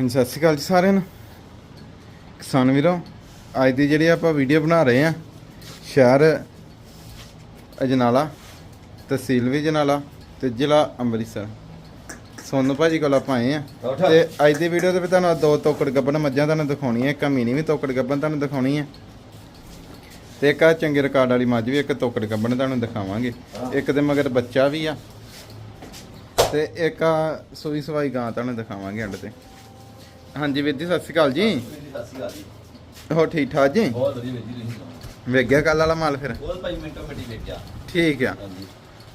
ਹਾਂਜੀ ਸਤਿ ਸ਼੍ਰੀ ਅਕਾਲ ਜੀ ਸਾਰਿਆਂ ਨੂੰ। ਕਿਸਾਨ ਵੀਰੋ ਅੱਜ ਦੀ ਜਿਹੜੀ ਆਪਾਂ ਵੀਡੀਓ ਬਣਾ ਰਹੇ ਆ ਸ਼ਹਿਰ ਅਜਨਾਲਾ ਤਹਿਸੀਲ ਵੀ ਅਜਨਾਲਾ ਤੇ ਜ਼ਿਲ੍ਹਾ ਅੰਮ੍ਰਿਤਸਰ। ਸੋਨੂ ਭਾਜੀ ਕੋਲ ਆਪਾਂ ਆਏ ਆ ਤੇ ਅੱਜ ਦੀ ਵੀਡੀਓ ਦੇ ਵਿੱਚ ਤੁਹਾਨੂੰ ਦੋ ਤੋਕੜ ਗੱਬਣ ਮੱਝਾਂ ਤੁਹਾਨੂੰ ਦਿਖਾਉਣੀਆਂ ਇੱਕ ਮੀਨੀ ਵੀ ਤੋਕੜ ਗੱਬਣ ਤੁਹਾਨੂੰ ਦਿਖਾਉਣੀ ਹੈ। ਤੇ ਇੱਕ ਆ ਚੰਗੇ ਰਿਕਾਰਡ ਵਾਲੀ ਮੱਝ ਵੀ ਇੱਕ ਤੋਕੜ ਗੱਬਣ ਤੁਹਾਨੂੰ ਦਿਖਾਵਾਂਗੇ। ਇੱਕ ਦੇ ਮਗਰ ਬੱਚਾ ਵੀ ਆ ਤੇ ਇੱਕ ਆ ਸੂਈ ਸਵਾਈ ਗਾਂ ਤੁਹਾਨੂੰ ਦਿਖਾਵਾਂਗੇ ਐਂਡ ਤੇ। ਹਾਂਜੀ ਵੀਰ ਜੀ ਸਤਿ ਸ਼੍ਰੀ ਅਕਾਲ ਜੀ। ਸਤਿ ਸ਼੍ਰੀ ਅਕਾਲ ਜੀ। ਹੋ ਠੀਕ ਠਾਕ ਜੀ? ਬਹੁਤ ਵਧੀਆ ਵੀਰ ਜੀ ਤੁਸੀਂ ਸੁਣਾਓ? ਵੇਖ ਗਿਆ ਕੱਲ ਵਾਲਾ ਮਾਲ ਫਿਰ? ਬਹੁਤ ਭਾਈ ਮਿੰਟੋ ਮਿੰਟੀ ਵੇਖਿਆ ਠੀਕ ਆ। ਹਾਂਜੀ।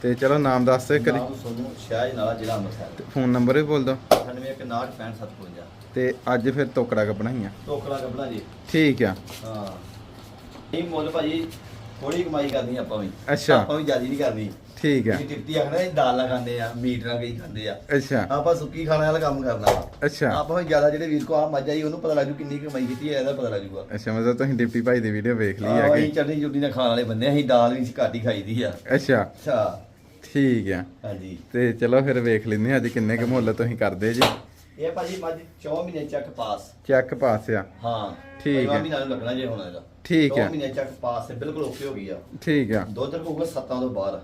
ਤੇ ਚਲੋ ਨਾਮ ਦੱਸ ਦਿਓ ਕਰੀ ਨਾਮ ਸੋਨੂੰ ਸ਼ਾਹ ਨਾਲਾ ਜ਼ਿਲ੍ਹਾ ਅੰਮ੍ਰਿਤਸਰ। ਫੋਨ ਨੰਬਰ ਵੀ ਬੋਲ 916557 ਤੇ ਅੱਜ ਫਿਰ ਟੋਕੜਾ ਕ ਬਣਾਈਆਂ ਟੋਕੜਾ ਕੱਪੜਾ ਜੀ। ਠੀਕ ਆ। ਹਾਂ। ਇਹ ਮੁੱਲ ਭਾਜੀ ਥੋੜੀ ਕਮਾਈ ਕਰਨੀ ਆਪਾਂ ਵੀ। ਅੱਛਾ। ਆਪਾਂ ਵੀ ਜ਼ਿਆਦਾ ਨਹੀਂ ਕਰਨੀ। ਠੀਕ ਆ ਇਹ ਟਿੱਪੀ ਆਖਣਾ ਇਹ ਦਾਲ ਖਾਂਦੇ ਆ ਮੀਟ ਨਾਲ ਕਈ ਖਾਂਦੇ ਆ। ਅੱਛਾ। ਆਪਾਂ ਸੁੱਕੀ ਖਾਣੇ ਵਾਲਾ ਕੰਮ ਕਰਨਾ। ਵਾ ਅੱਛਾ। ਆਪਾਂ ਵੀ ਜ਼ਿਆਦਾ ਜਿਹੜੇ ਵੀਰ ਕੋ ਆ ਮੱਝ ਆਈ ਉਹਨੂੰ ਪਤਾ ਲੱਗ ਜੂ ਕਿੰਨੀ ਕਮਾਈ ਕੀਤੀ ਹੈ ਇਹਦਾ ਪਤਾ ਲੱਗ ਜੂਗਾ। ਅੱਛਾ ਮਤਲਬ ਤੁਸੀਂ ਡਿਪਟੀ ਭਾਈ ਦੀ ਵੀਡੀਓ ਵੇਖ ਲਈ ਆ ਕਿ ਅਸੀਂ ਚਟਨੀ ਚੁਟਨੀ ਨਾਲ ਖਾਣ ਵਾਲੇ ਬੰਦੇ ਆ, ਅਸੀਂ ਦਾਲ ਵੀ ਘੱਟ ਹੀ ਖਾਈਦੀ ਆ। ਅੱਛਾ। ਅੱਛਾ। ਠੀਕ ਆ ਹਾਂਜੀ। ਤੇ ਚਲੋ ਫਿਰ ਵੇਖ ਲੈਂਦੇ ਹਾਂ ਅੱਜ ਕਿੰਨੇ ਕੁ ਮੁੱਲ ਤੁਸੀਂ ਕਰਦੇ ਜੀ। ਇਹ ਭਾਜੀ ਮੱਝ 4 ਮਹੀਨੇ ਚੱਕ ਪਾਸ। ਚੈੱਕ ਪਾਸ ਆ। ਹਾਂ। ਠੀਕ ਪੰਜਵਾਂ ਹੈ। ਮਹੀਨਾ ਨੂੰ ਲੱਗਣਾ ਜੇ ਹੁਣ ਇਹਦਾ। ਠੀਕ ਹੈ। 4 ਮਹੀਨੇ ਚੱਕ ਪਾਸ ਹੈ ਬਿਲਕੁਲ ਓਕੇ ਹੋ ਗਈ ਆ। ਠੀਕ ਆ। ਦੁੱਧ ਰਕੂਗਾ 7 ਤੋਂ ਬਾਹਰ।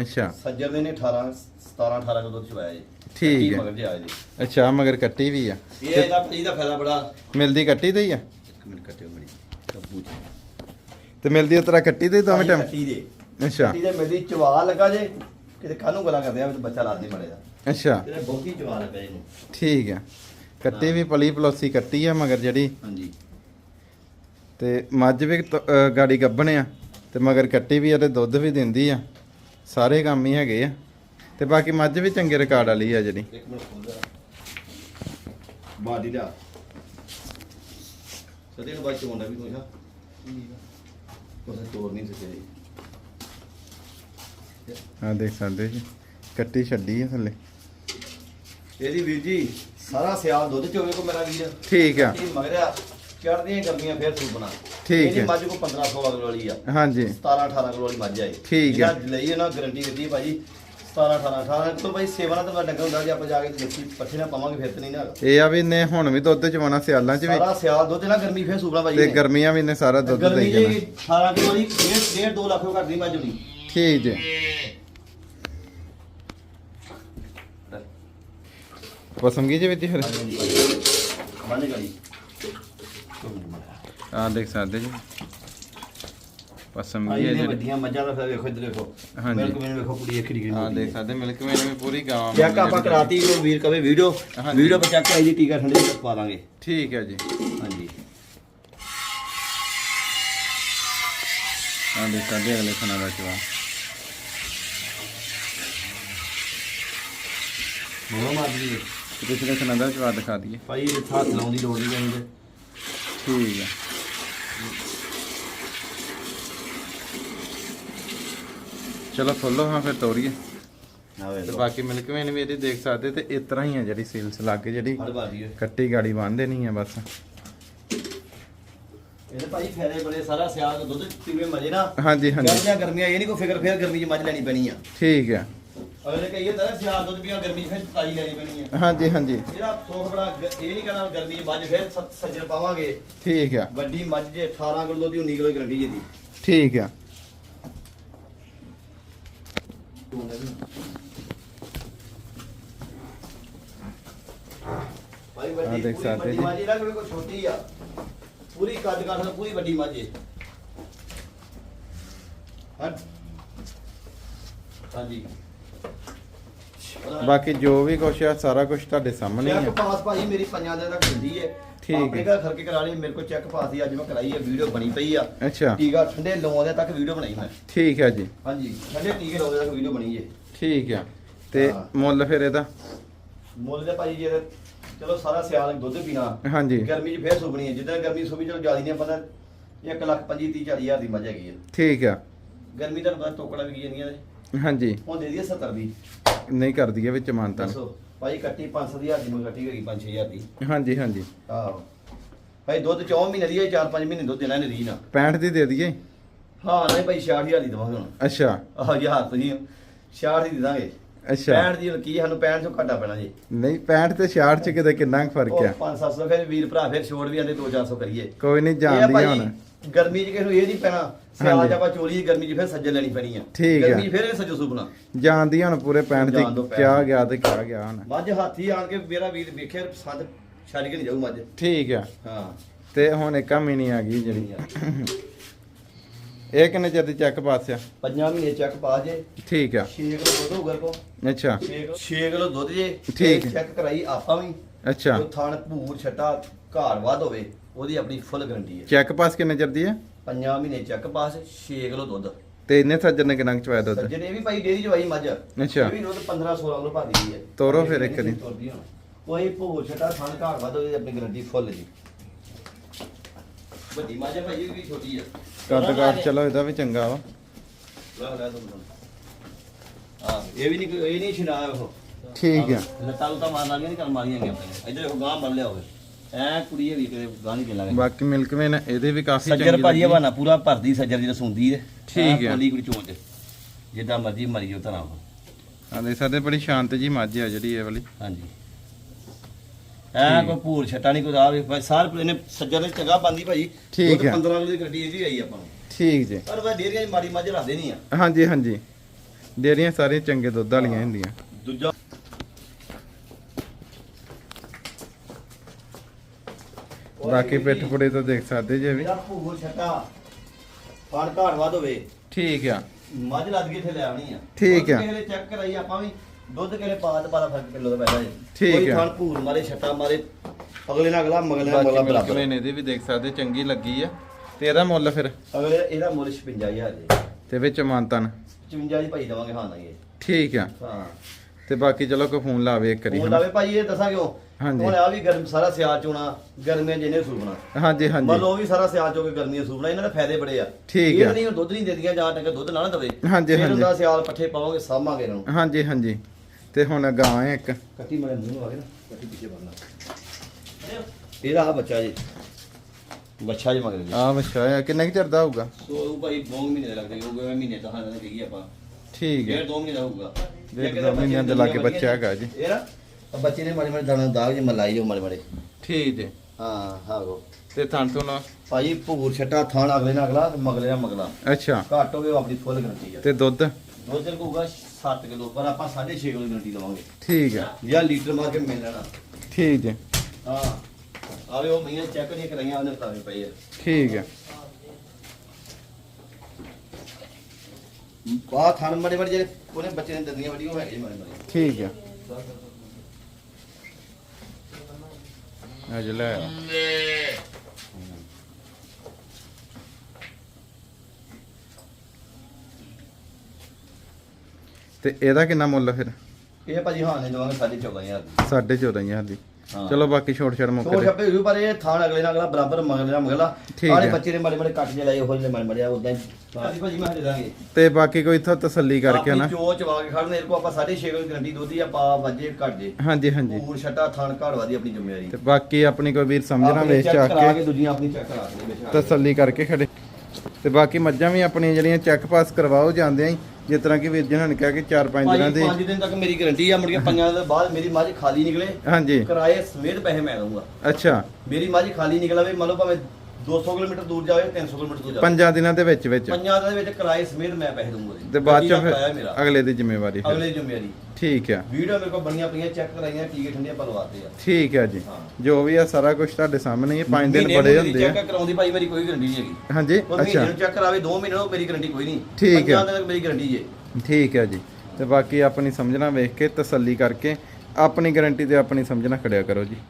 ਅੱਛਾ। ਸੱਜਰ ਦੇ ਨੇ 18 17 18 ਕਿਲੋ ਦੁੱਧ ਜੀ। ਠੀਕ ਹੈ। ਮਗਰ ਜੇ ਆਇਆ ਜੀ। ਅੱਛਾ ਮਗਰ ਕੱਟੀ ਵੀ ਆ। ਇਹ ਇਹਦਾ ਇਹਦਾ ਫਾਇਦਾ ਬੜਾ। ਮਿਲਦੀ ਕੱਟੀ ਤੇ ਹੀ ਆ? ਇੱਕ ਮਿੰਟ ਕੱਟਿਓ ਮੜੀ ਕੱਬੂ ਚ ਤੇ ਮਿਲਦੀ ਉਤਰਾ ਕੱਟੀ ਤੇ ਹੀ ਦੋਵੇਂ ਟਾਈਮ? ਕੱਟੀ ਦੇ। ਅੱਛਾ। ਕੱਟੀ ਦੇ ਮੇਰੀ ਚਵਾ ਲੱਗਾ ਜੇ ਕਿਤੇ ਕਾਹਨੂੰ ਗੱਲਾਂ ਕਰਦੇ ਆ ਬੱਚਾ ਲਾਦੇ ਮੜੇ ਦਾ ਅੱਛਾ। ਤੇਰੇ ਬਹੁਤੀ ਚਵਾ ਲੱਗਾ ਇਹਨੂੰ। ਠੀਕ ਆ। ਕੱਟੀ ਵੀ ਪਲੀ ਪਲੋਸੀ ਕੱਟੀ ਆ ਮਗਰ ਜਿਹੜੀ ਹਾਂਜੀ। ਤੇ ਮੱਝ ਵੀ ਤ- ਅ, ਗਾੜੀ ਗੱਭਣ ਆ ਤੇ ਮਗਰ ਕੱਟੀ ਵੀ ਆ ਤੇ ਦੁੱਧ ਵੀ ਦਿੰਦੀ ਆ। ਸਾਰੇ ਕੰਮ ਹੀ ਹੈਗੇ ਆ। ਤੇ ਬਾਕੀ ਮੱਝ ਵੀ ਚੰਗੇ ਰਿਕਾਰਡ ਵਾਲੀ ਆ ਜਿਹੜੀ। ਇੱਕ ਮਿੰਟ ਖੋਲ ਜਾ। ਬਾਡੀ ਲਿਆ। ਸਦੇ ਨੂੰ ਬਾਅਦ ਚ ਮੁੰਡਾ ਵੀ ਤੂੰ ਜਾ ਕੋਸੇ ਤੋੜ ਨਹੀਂ ਸਕੇ ਆ ਦੇਖ ਸਕਦੇ ਜੀ ਕੱਟੀ ਛੱਡੀ ਆ ਥੱਲੇ। ਇਹਦੀ ਵੀਰ ਜੀ ਸਾਰਾ ਸਿਆਲ ਦੁੱਧ ਚੋਵੇ ਕੋ ਮੇਰਾ ਵੀਰ। ਠੀਕ ਆ। ਇਹ ਮਗਰਿਆ ਚੜਦੀਆਂ ਗਰਮੀਆਂ ਫੇਰ ਸੂਪਣਾ ਠੀਕ ਇਹਦੀ ਹੈ। ਮੱਝ ਕੋ 1500 ਅਗਲ ਵਾਲੀ ਆ। ਹਾਂਜੀ। 17 18 ਕਿਲੋ ਵਾਲੀ ਮੱਝ ਆ ਇਹ। ਠੀਕ ਹੈ। ਜਿਹਨਾਂ ਲਈ ਇਹਨਾਂ ਗਾਰੰਟੀ ਦਿੱਤੀ ਭਾਜੀ 17 18 18 ਤੋਂ ਭਾਈ ਸੇਵਾ ਨਾਲ ਤਾਂ ਮੈਂ ਡੰਗਰ ਹੁੰਦਾ ਜੇ ਆਪਾਂ ਜਾ ਕੇ ਦੇਖੀ ਪੱਠੇ ਨਾ ਪਾਵਾਂਗੇ ਫਿਰ ਤੇ ਨਹੀਂ ਨਾ ਹੈਗਾ। ਇਹ ਆ ਵੀ ਨੇ ਹੁਣ ਵੀ ਦੁੱਧ ਚਵਾਉਣਾ ਸਿਆਲਾਂ 'ਚ ਵੀ। ਸਾਰਾ ਸਿਆਲ ਦੁੱਧ ਨਾਲ ਗਰਮੀ ਫੇਰ ਸੂਪਣਾ ਭਾਜੀ ਤੇ ਨੇ। ਗਰਮੀਆਂ ਵੀ ਨੇ ਸਾਰਾ ਦੁੱਧ ਗਰਮੀ ਦੇਈ ਜੀ ਜਾਣਾ 18 ਕਿਲੋ ਦੀ 1.5 2 ਲੱਖ ਘੱਟ ਦੀ ਮੱਝ ਹੋਣੀ। ਠੀਕ ਜੀ ਪਸੰਦਗੀ ਜੀ ਵਿੱਚ ਫਿਰ। ਬੰਨੇ ਗੜੀ ਆ ਦੇਖ ਸਕਦੇ ਜੀ। ਪਸੰਦਗੀ ਆਈ ਹੈ ਜਿਹੜੀ। ਵੱਡੀਆਂ ਮੱਝਾਂ ਦਾ ਫਿਰ ਵੇਖੋ ਇੱਧਰ ਵੇਖੋ। ਹਾਂਜੀ। ਮਿਲਕ ਮੈਨੂੰ ਵੇਖੋ ਕੁੜੀ ਇੱਕ ਡਿਗਰੀ ਆ ਦੇਖ ਸਕਦੇ ਮਿਲਕ ਮੇਨ ਵੀ ਪੂਰੀ ਗਾਂ ਚੈੱਕ ਆਪਾਂ ਕਰਾਤੀ ਜੋ ਵੀਰ ਕਵੇ ਵੀਡੀਓ ਹਾਂਜੀ। ਵੀਡੀਓ ਪਰ ਚੈੱਕ ਆਈ ਜੀ ਟੀਕਾ ਠੰਡੇ ਵਿੱਚ ਪਾ ਦਾਂਗੇ। ਠੀਕ ਹੈ ਜੀ। ਹਾਂਜੀ। ਆ ਦੇਖ ਸਕਦੇ ਅਗਲੇ ਖਾਣਾ ਦਾ ਚਵਾ ਮੋਹ ਮਾਰਦੀ ਪਿਛਲੇ ਖਾਣਾ ਦਾ ਚਵਾ ਦਿਖਾ ਦਈਏ। ਭਾਈ ਇਹ ਹੱਥ ਲਾਉਣ ਦੀ ਲੋੜ ਨਹੀਂ ਪੈਂਦੀ ਠੀਕ ਹੈ। ਚਲੋ ਖੋਲੋ ਹਾਂ ਫਿਰ ਤੋਰੀਏ। ਨਾ ਵੇ ਤੇ ਬਾਕੀ ਮਿਲਕ ਮੇਨ ਵੀ ਇਹਦੀ ਦੇਖ ਸਕਦੇ ਤੇ ਇਸ ਤਰ੍ਹਾਂ ਹੀ ਆ ਜਿਹੜੀ ਸੀਲਸ ਲੱਗ ਜਿਹੜੀ ਕੱਟੀ ਗਾੜੀ ਬੰਨ੍ਹਦੇ ਨਹੀਂ ਆ ਬਸ। ਇਹਦੇ ਭਾਈ ਫਾਇਦੇ ਬੜੇ ਸਾਰਾ ਸਿਆਲ ਦਾ ਦੁੱਧ ਪੀਵੇ ਮਜੇ ਨਾ ਹਾਂਜੀ ਹਾਂਜੀ। ਗਰਮੀਆਂ ਗਰਮੀਆਂ ਇਹ ਨਹੀਂ ਕੋਈ ਫਿਕਰ ਫੇਰ ਗਰਮੀ 'ਚ ਮੱਝ ਲੈਣੀ ਪੈਣੀ ਆ। ਠੀਕ ਹੈ ਅਗਲੇ ਕਹੀਏ ਤਾਂ ਸਿਆਲ ਦੁੱਧ ਪੀਵਾ ਗਰਮੀ 'ਚ ਫਿਰ ਤਾਜੀ ਲੈਣੀ ਪੈਣੀ ਆ। ਹਾਂਜੀ ਹਾਂਜੀ। ਇਹਦਾ ਸੋਖ ਬੜਾ ਗ- ਇਹ ਨਹੀਂ ਕਹਿਣਾ ਗਰਮੀ 'ਚ ਮੱਝ ਫਿਰ ਸ- ਸੱਜਣ ਪਾਵਾਂਗੇ। ਠੀਕ ਆ। ਵੱਡੀ ਮੱਝ ਜੇ 18 ਕਿਲੋ ਦੀ 19 ਕਿਲੋ ਦੀ ਗਰੰਟੀ ਜਿਹਦੀ ਠੀਕ ਆ। ਭਾਈ ਆਹ ਵੱਡੀ ਦੇਖ ਪੂਰੀ ਸਕਦੇ ਵੱਡੀ ਜੀ। ਮੱਝ ਇਹਦਾ ਕੋਈ ਛੋਟੀ ਆ। ਪੂਰੀ ਕੱਦ ਕਾਠ ਪੂਰੀ ਵੱਡੀ ਮੱਝ ਹੈ ਹਾਂ। ਹਾਂਜੀ। ਬਾਕੀ ਜੋ ਵੀ ਕੁਛ ਆ ਸਾਰਾ ਕੁਝ ਤੁਹਾਡੇ ਸਾਹਮਣੇ ਹੀ ਚੈੱਕ ਆ ਪਾਸ ਭਾਈ ਮੇਰੀ ਪੰਜਾਂ ਦਿਨ ਤੱਕ ਹੁੰਦੀ ਹੈ ਠੀਕ ਆਪਣੇ ਹੈ। ਘਰ ਖਰਕੇ ਕਰਾ ਲਈ ਮੇਰੇ ਕੋਲ ਚੈੱਕ ਪਾਸ ਦੀ ਅੱਜ ਮੈਂ ਕਰਾਈ ਹੈ ਵੀਡੀਓ ਬਣੀ ਪਈ ਆ। ਅੱਛਾ। ਟੀਕਾ ਠੰਡੇ ਲਾਉਂਦੇ ਤੱਕ ਵੀਡੀਓ ਬਣਾਈ ਮੈਂ। ਠੀਕ ਆ ਜੀ। ਹਾਂਜੀ ਠੰਡੇ ਟੀਕੇ ਲਾਉਂਦੇ ਤੱਕ ਵੀਡੀਓ ਬਣੀ ਹੈ ਠੀਕ ਆ। ਤੇ ਹਾਂ। ਮੁੱਲ ਫਿਰ ਇਹਦਾ? ਮੁੱਲ ਦੇ ਭਾਈ ਜੇ ਚਲੋ ਸਾਰਾ ਸਿਆਲ ਦੁੱਧ ਪੀਣਾ ਹਾਂਜੀ। ਗਰਮੀ 'ਚ ਫੇਰ ਸੁਪਣੀ ਹੈ ਜਿੱਦਾਂ ਗਰਮੀ ਸੁਪੀ ਚਲੋ ਜ਼ਿਆਦਾ ਨਹੀਂ ਆਪਾਂ 1 ਲੱਖ 25 30 40 ਹਜ਼ਾਰ ਦੀ ਮੱਝ ਹੈਗੀ ਹੈ ਠੀਕ ਆ। ਗਰਮੀ ਦਾ ਪਤਾ ਟੋਕੜਾ ਵੀ ਜਾਂਦੀਆਂ ਨੇ। ਹਾਂਜੀ। ਹੁਣ ਦੇ ਦਈਏ 70 ਦੀ ਨਹੀਂ ਕਰਦੀ ਹੈ ਵਿੱਚ ਮਾਨਤਾ ਦੱਸੋ ਭਾਈ ਕੱਟੀ 500 ਦੀ ਦੀ ਮੈਂ ਕੱਟੀ ਗਈ 5 6000 ਦੀ। ਹਾਂਜੀ ਹਾਂਜੀ। ਆਹੋ। ਭਾਈ ਦੁੱਧ 4 ਮਹੀਨੇ ਦੀ ਹੈ 4-5 ਮਹੀਨੇ ਦੁੱਧ ਦੇਣਾ ਨਾ 65 ਦੀ ਦੇ ਦਈਏ। ਹਾਂ ਨਹੀਂ ਭਾਈ 66000 ਦੀ ਦਵਾਂਗੇ ਹੁਣ। ਅੱਛਾ। ਆਹ ਹੱਥ ਜੀ 66 ਦੀ ਦੇ ਦਾਂਗੇ ਅੱਛਾ। 65 ਦੀ ਕੀ ਸਾਨੂੰ 65 ਚੋਂ ਘਾਟਾ ਪੈਣਾ ਜੀ। ਨਹੀਂ 65 ਤੇ 66 ਚ ਕਿਤੇ ਕਿੰਨਾ ਫ਼ਰਕ ਆ? 5-700 ਫਿਰ ਵੀਰ ਭਰਾ ਫਿਰ ਛੋੜ ਵੀ ਆਂਦੇ 2-400 ਕਰੀਏ। ਕੋਈ ਨਹੀਂ ਜਾਣਦੀ ਹੁਣ। ਗਰਮੀ 'ਚ ਕਿਸੇ ਨੂੰ ਇਹ ਨਹੀਂ ਪੈਣਾ ਸਿਆਲ। 'ਚ ਆਪਾਂ ਚੋਲੀ ਗਰਮੀ 'ਚ ਫਿਰ ਸੱਜੇ ਲੈਣੀ ਪੈਣੀ ਆ। ਠੀਕ ਆ। ਗਰਮੀ ਫਿਰ ਇਹ ਸੱਜੋ ਸੁਪਨਾ। ਜਾਣਦੀ ਹੁਣ ਪੂਰੇ 65 ਜਾਣ ਦਿਓ ਚ 65 ਕਿਹਾ ਗਿਆ ਤੇ ਕਿਹਾ ਗਿਆ ਹੁਣ। ਮੱਝ ਹਾਥੀ ਆਣ ਕੇ ਮੇਰਾ ਵੀਰ ਵੇਖਿਆ ਸੰਦ ਛੱਡ ਕੇ ਨਹੀਂ ਜਾਊ ਮੱਝ। ਠੀਕ ਆ। ਹਾਂ। ਤੇ ਹੁਣ ਇੱਕ ਮਹੀਨੀ ਆ ਗਈ ਜਿਹੜੀ। ਇਹ ਕਿੰਨੇ ਚਿਰ ਦੀ ਚੈੱਕ ਪਾਸ ਆ ਪੰਜਾਂ ਮਹੀਨੇ ਚੱਕ ਪਾ ਜੇ। ਠੀਕ ਆ। 6 ਕਿਲੋ ਦੁੱਧ ਹੋਊਗਾ ਕੋ ਅੱਛਾ। 6 ਕਿਲੋ ਦੁੱਧ ਜੇ। ਠੀਕ। ਚੈੱਕ ਕਰਾਈ ਆਪਾਂ ਵੀ। ਅੱਛਾ। ਜੋ ਥਣ ਭੂਰ ਛੱਟਾ ਘਾੜ ਵੱਧ ਹੋਵੇ। ਉਹਦੀ ਆਪਣੀ ਫੁੱਲ ਗਰੰਟੀ ਹੈ। ਚੈੱਕ ਪਾਸ ਕਿੰਨੇ ਚਿਰ ਦੀ ਆ ਪੰਜਾਂ ਮਹੀਨੇ ਚੱਕ ਪਾਸ 6 ਕਿਲੋ ਦੁੱਧ। ਤੇ ਇੰਨੇ ਸੱਜਣ ਨੇ ਕਿੰਨਾ ਕੁ ਚਵਾਇਆ ਦੁੱਧ? ਸੱਜਣੇ ਵੀ ਭਾਈ ਡੇਰੀ ਚਵਾਈ ਮੱਝ। ਅੱਛਾ। ਇਹ ਵੀ ਦੁੱਧ 15 16 ਕਿਲੋ ਭਾਦੀ ਹੈ। ਤੋਰੋ ਫਿਰ ਇੱਕ ਦੀ। ਤੁਰਦੀ ਹੁਣ। ਕੋਈ ਭੂਰ ਛੱਟਾ ਥਣ ਘਾੜ ਵੱਧ ਹੋਵੇ ਆਪਣੀ ਗਰੰਟੀ ਫੁੱਲ ਜੀ। ਵੱਡੀ ਮੱਝ ਹੈ ਭਾਈ ਇਹ ਵੀ ਛੋਟੀ ਹੈ ਕੱਦ ਕਾਠ ਚਲੋ ਇਹਦਾ ਵੀ ਚੰਗਾ ਵਾ। ਲੈ ਲੈ ਤੂੰ ਹਾਂ ਇਹ ਵੀ ਨਹੀਂ ਇਹ ਨਹੀਂ ਛਿਨਾ ਉਹ। ਠੀਕ ਆ। ਲੱਤਾਂ ਲੁੱਤਾਂ ਮਾਰ ਲਾਂਗੇ ਨਹੀਂ ਕਰ ਮਾਰੀਆਂ ਆਪਣੇ ਇੱਧਰ ਉਹ ਗਾਂ ਬੰਨ ਲਿਆ ਹੋਵੇ ਐ ਕੁੜੀ ਹੈਗੀ ਕਿਤੇ ਗਾਂ ਨਹੀਂ ਚੱਲਾਂਗੇ ਬਾਕੀ ਮਿਲਕਵੇਨ ਇਹਦੇ ਵੀ ਕਾਫੀ ਸੱਜਰ ਚੰਗੀ ਭਾਜੀ ਲੱਗੀ। ਹਵਾਨਾ ਪੂਰਾ ਭਰਦੀ ਸੱਜਰ ਦੀ ਰਸੂੰਦੀ ਹੈ ਠੀਕ ਹੈ। ਕੋਲੀ ਕੁੜੀ ਚੋਂਚ ਜਿੱਦਾਂ ਮਰਜ਼ੀ ਮਰੀ ਜੋ ਤਨਾ ਹਾਂ ਦੇ ਸਕਦੇ ਬੜੀ ਸ਼ਾਂਤ ਜੀ ਮੱਝ ਆ ਜਿਹੜੀ ਇਹ ਵਾਲੀ। ਹਾਂਜੀ। ਐ ਕੋਈ ਭੂਰ ਛਟਾ ਨਹੀਂ ਕੋਈ ਆਵੇ। ਭਾਈ ਸਾਰ ਇਹਨੇ ਸੱਜਰ ਨੇ ਚੰਗਾ ਬੰਦੀ ਭਾਜੀ। ਠੀਕ ਉਹ ਹੈ। 15 ਕਿਲੋ ਦੀ ਗੱਡੀ ਇਹਦੀ ਆਈ ਆਪਾਂ ਨੂੰ। ਠੀਕ ਜੀ। ਪਰ ਵਾ ਡੇਰੀਆਂ 'ਚ ਮਾੜੀ ਮੱਝ ਰੱਖਦੇ ਨਹੀਂ ਆ। ਹਾਂਜੀ ਹਾਂਜੀ। ਡੇਰੀਆਂ ਸਾਰੀਆਂ ਚੰਗੇ ਦੁੱਧ ਵਾਲੀਆਂ ਹੁੰਦੀਆਂ। ਦੂਜਾ ਬਾਕੀ ਪਿੱਠ ਪੁੜੇ ਤੋਂ ਦੇਖ ਸਕਦੇ ਜੇ ਵੀ। ਮੇਰਾ ਭੂਰ ਛਟਾ ਫੜ ਘਾੜ ਵੱਧ ਹੋਵੇ। ਠੀਕ ਆ। ਮੱਝ ਲੱਦ ਕੇ ਇੱਥੇ ਲੈ ਆਉਣੀ ਆ। ਠੀਕ ਆ। ਨੇ ਚੈੱਕ ਕਰਾਈ ਆਪਾਂ ਵੀ ਦੁੱਧ ਕਿਹੜੇ ਪਾਤ ਪਾਦਾ ਫ਼ਰਕ ਕਿਲੋ ਦਾ ਪੈਦਾ ਜੀ। ਠੀਕ ਕੋਈ ਆ। ਥਾਂ ਭੂਰ ਮਾਰੇ ਛੱਟਾ ਮਾਰੇ ਅਗਲੇ ਨਾਲ ਅਗਲਾ ਮਗਲੇ ਨਾਲ ਬਾਕੀ ਮਗਲਾ ਬਰਾਬਰ। ਮਿਲਕਵੇਨ ਇਹਦੇ ਵੀ ਦੇਖ ਸਕਦੇ ਚੰਗੀ ਲੱਗੀ ਆ। ਤੇ ਇਹਦਾ ਮੁੱਲ ਫਿਰ? ਅਗਲੇ ਇਹਦਾ ਮੁੱਲ 56000 ਜੀ। ਤੇ ਵਿੱਚ ਮਾਨਤਨ। 55 ਦੀ ਭਾਈ ਦਵਾਂਗੇ ਹਾਂ ਨਹੀਂ। ਠੀਕ ਆ। ਹਾਂ। ਤੇ ਬਾਕੀ ਚਲੋ ਕੋ ਫੋਨ ਲਾਵੇ ਇੱਕ ਉਹ ਹਨਾ। ਲਾਵੇ ਭਾਈ ਇਹ ਦੱਸਾਂ ਕਿਉਂ? ਹਾਂਜੀ। ਹੁਣ ਆ ਵੀ ਗਰਮ ਸਾਰਾ ਸਿਆਲ ਚੋਣਾ ਗਰਮੀਆਂ ਜਿਹਨੇ ਸੂਬਣਾ ਹਾਂਜੀ ਹਾਂਜੀ। ਲਓ ਉਹ ਵੀ ਸਾਰਾ ਸਿਆਲ ਚੋ ਕੇ ਗਰਮੀਆਂ ਸੂਬਣਾ ਇਹਨਾਂ ਦੇ ਫਾਇਦੇ ਬੜੇ ਆ। ਠੀਕ ਇਹ ਆ। ਨਹੀਂ ਹੁਣ ਦੁੱਧ ਨਹੀਂ ਦਿੰਦੀਆਂ ਜਾਂ ਟੰਗੇ ਦੁੱਧ ਨਾ ਦਵੇ ਹਾਂਜੀ, ਹਾਂਜੀ। ਉਹਦਾ ਸਿਆਲ ਪੱਠੇ ਪਾਵਾਂਗੇ ਸਾਂਭਾਂਗੇ ਇਹਨਾਂ ਨੂੰ। ਹਾਂਜੀ ਹਾਂਜੀ। ਤੇ ਹੁਣ ਗਾਂ ਹੈ ਇੱਕ। ਕੱਟੀ ਮੜੇ ਮੂੰਹ ਆ ਗਿਆ ਨਾ ਕੱਟੀ ਪਿੱਛੇ ਬੰਨਾ ਇਹਦਾ ਆ ਬੱਚਾ ਜੀ। ਬੱਚਾ ਜੀ ਮਗਰ ਆ ਵਛਾ ਆ ਕਿੰਨੇ ਕੁ ਚਿਰ ਦਾ ਹੋਊਗਾ? ਸੋ ਭਾਈ 2 ਮਹੀਨੇ ਲੱਗਦੇ ਹੋਊਗਾ ਮਹੀਨੇ ਤਾਂ ਹਾਂ ਨਾ ਕਹੀਏ ਆਪਾਂ। ਠੀਕ ਹੈ ਡੇਢ 2 ਮਹੀਨੇ ਦਾ ਹੋਊਗਾ। ਡੇਢ ਦੋ ਮਹੀਨਿਆਂ ਦੇ ਲਾਗੇ ਬੱਚਾ ਹੈਗਾ ਜੀ। ਇਹ ਨਾ ਬੱਚੇ ਨੇ ਮਾੜੇ ਮਾੜੇ ਦਾਣਾ ਦਾਗ ਜੇ ਮਲਾਈ ਜੋ ਮਾੜੇ ਮਾੜੇ। ਠੀਕ ਜੀ। ਹਾਂ ਹਾਂ ਉਹ ਤੇ ਥਣ ਤੋਂ ਨਾ ਭਾਈ ਭੂਰ ਛੱਟਾ ਥਾਣ ਅਗਲੇ ਨਾਲ ਅਗਲਾ ਤੇ ਮਗਲੇ ਨਾਲ ਮਗਲਾ। ਅੱਛਾ। ਘੱਟ ਹੋਵੇ ਉਹ ਆਪਣੀ ਫੁੱਲ ਗਰੰਟੀ ਆ। ਤੇ ਦੁੱਧ? ਦੋ ਦਿਨ ਹੋਊਗਾ 7 ਕਿਲੋ ਪਰ ਆਪਾਂ 6.5 ਕਿਲੋ ਗਰੰਟੀ ਦਵਾਂਗੇ ਠੀਕ ਹੈ ਜਾਂ ਲੀਟਰ ਮਾਰ ਕੇ ਮਿਲ ਲੈਣਾ ਠੀਕ ਜੀ। ਹਾਂ। ਆਵੇ ਉਹ ਮਹੀਨੇ ਚੈੱਕ ਨਹੀਂ ਕਰਾਈਆਂ ਉਹਨੇ ਸਾਰੇ ਪਏ ਆ। ਠੀਕ ਹੈ ਬਾਹ ਥਣ ਮੜੇ ਮੜੇ ਜਿਹੜੇ ਉਹਨੇ ਬੱਚੇ ਨੇ ਦੰਦੀਆਂ ਵੱਡੀਆਂ ਉਹ ਹੈਗੇ ਮਾਰੇ ਮਾਰੇ ਠੀਕ ਹੈ ਅਜ ਲੈ ਆ। ਤੇ ਇਹਦਾ ਕਿੰਨਾ ਮੁੱਲ ਫਿਰ? ਇਹ ਭਾਜੀ ਹਾਂ ਨੇ ਦਵਾਂਗੇ 14500 ਦੀ। 14500 ਦੀ। ਹਾਂ। ਚਲੋ ਬਾਕੀ ਛੋਟ ਛੜ ਮੁੱਕ ਦੇ ਛੱਪੇ ਹੋਊ ਪਰ ਇਹ ਥਾਣ ਅਗਲੇ ਨਾਲ ਅਗਲਾ ਬਰਾਬਰ ਮਗਲੇ ਨਾਲ ਮਗਲਾ ਠੀਕ ਹੈ। ਬੱਚੇ ਨੇ ਮਾੜੇ ਮਾੜੇ ਕੱਟ ਜੇ ਲਾਏ ਉਹ ਜਿਹੇ ਮਾੜੇ ਮਾੜੇ ਉਦਾਂ ਹੀ। ਭਾਜੀ ਭਾਜੀ ਮੈਂ ਹਲੇ ਦਾਂਗੇ। ਤੇ ਬਾਕੀ ਕੋਈ ਇਥੋਂ ਤਸੱਲੀ ਕਰਕੇ ਨਾ ਆਪਣੀ ਚੋਚ ਵਾ ਕੇ ਖੜਨੇ ਇਹ ਕੋ ਆਪਾਂ 6.5 ਕਿਲੋ ਗਰੰਟੀ ਦੋਦੀ ਆ ਪਾ ਵੱਜੇ ਘੱਟ ਜੇ। ਹਾਂਜੀ ਹਾਂਜੀ। ਪੂਰ ਛੱਟਾ ਥਾਣ ਘਾੜਵਾ ਦੀ ਆਪਣੀ ਜ਼ਿੰਮੇਵਾਰੀ। ਤੇ ਬਾਕੀ ਆਪਣੀ ਕੋਈ ਵੀਰ ਸਮਝਣਾ ਆਪਣੀ ਵੇਚ check ਆ ਕਰਾ ਕੇ ਕੇ ਦੂਜੀਆਂ ਆਪਣੀ ਚੈੱਕ ਕਰਾ ਕੇ ਤਸੱਲੀ ਕਰਕੇ ਖੜੇ। ਤੇ ਬਾਕੀ ਮੱਝਾਂ ਵੀ ਆਪਣੀਆਂ ਜਿਹੜੀਆਂ ਚੈੱਕ ਪਾਸ ਕਰਵਾਓ ਜਾਂਦੇ ਆਂ ਜਿਸ ਤਰ੍ਹਾਂ ਕਿ ਵੀਰ ਜਨਾਂ ਨੇ ਕਿਹਾ ਕਿ 4-5 ਦਿਨਾਂ ਦੀ 5 ਦਿਨ ਤੱਕ ਮੇਰੀ ਗਰੰਟੀ ਆ ਮੁੜ ਕੇ ਪੰਜਾਂ ਦੇ ਬਾਅਦ ਮੇਰੀ ਮੱਝ ਖਾਲੀ ਨਿਕਲੇ। ਹਾਂਜੀ। ਕਿਰਾਏ ਸਮੇਤ ਪੈਸੇ ਮੈਂ ਦਊਂਗਾ। ਅੱਛਾ। ਮੇਰੀ ਮੱਝ ਖਾਲੀ ਨਿਕਲਾਵੇ ਮੰਨ ਲਓ ਭਾਵੇਂ 200 ਕਿਲੋਮੀਟਰ ਦੂਰ ਜਾਵੇ 300 ਕਿਲੋਮੀਟਰ ਦੂਰ ਜਾਵੇ। ਪੰਜਾਂ ਦਿਨਾਂ ਦੇ ਵਿੱਚ ਵਿੱਚ। ਪੰਜਾਂ ਦੇ ਵਿੱਚ ਕਿਰਾਏ ਸਮੇਤ ਮੈਂ ਪੈਸੇ ਦਊਂਗਾ ਜੀ। ਤੇ ਬਾਅਦ ਚ ਗੱਡੀ ਦਾ ਕਿਰਾਇਆ ਫਿਰ ਮੇਰਾ। ਅਗਲੇ ਦੀ ਜ਼ਿੰਮੇਵਾਰੀ ਫਿਰ। ਅਗਲੇ ਜ਼ਿੰਮੇਵਾਰੀ। ਠੀਕ ਆ। ਵੀਡੀਓ ਮੇਰੇ ਕੋਲ ਬਣੀਆਂ ਪਈਆਂ ਚੈੱਕ ਕਰਾਈਆਂ ਟੀਕੇ ਠੰਡੇ ਪਲਵਾਤੇ ਆ। ਠੀਕ ਆ ਜੀ। ਜੋ ਵੀ ਆ ਸਾਰਾ ਕੁਝ ਤੁਹਾਡੇ ਸਾਹਮਣੇ ਹੀ 5 ਦਿਨ ਬੜੇ ਹੁੰਦੇ ਆ। ਚੈੱਕ ਕਰਾਉਂਦੀ ਭਾਈ ਮੇਰੀ ਕੋਈ ਗਰੰਟੀ ਨਹੀਂ ਹੈਗੀ। ਹਾਂਜੀ ਮਹੀਨੇ ਅੱਛਾ। ਨੂੰ ਚੈੱਕ ਕਰਾਵੇ 2 ਮਹੀਨੇ ਨੂੰ ਮੇਰੀ ਗਰੰਟੀ ਕੋਈ ਨਹੀਂ। ਠੀਕ ਹੈ। ਪੰਜਾਂ ਦਿਨ ਤੱਕ ਮੇਰੀ ਗਰੰਟੀ ਜੇ। ਠੀਕ ਹੈ ਜੀ। ਤੇ ਬਾਕੀ ਆਪਣੀ ਸਮਝਣਾ ਵੇਖ ਕੇ ਤਸੱਲੀ ਕਰਕੇ ਆਪਣੀ ਗਾਰੰਟੀ ਤੇ ਆਪਣੀ ਸਮਝਣਾ ਖੜਿਆ ਕਰੋ ਜੀ।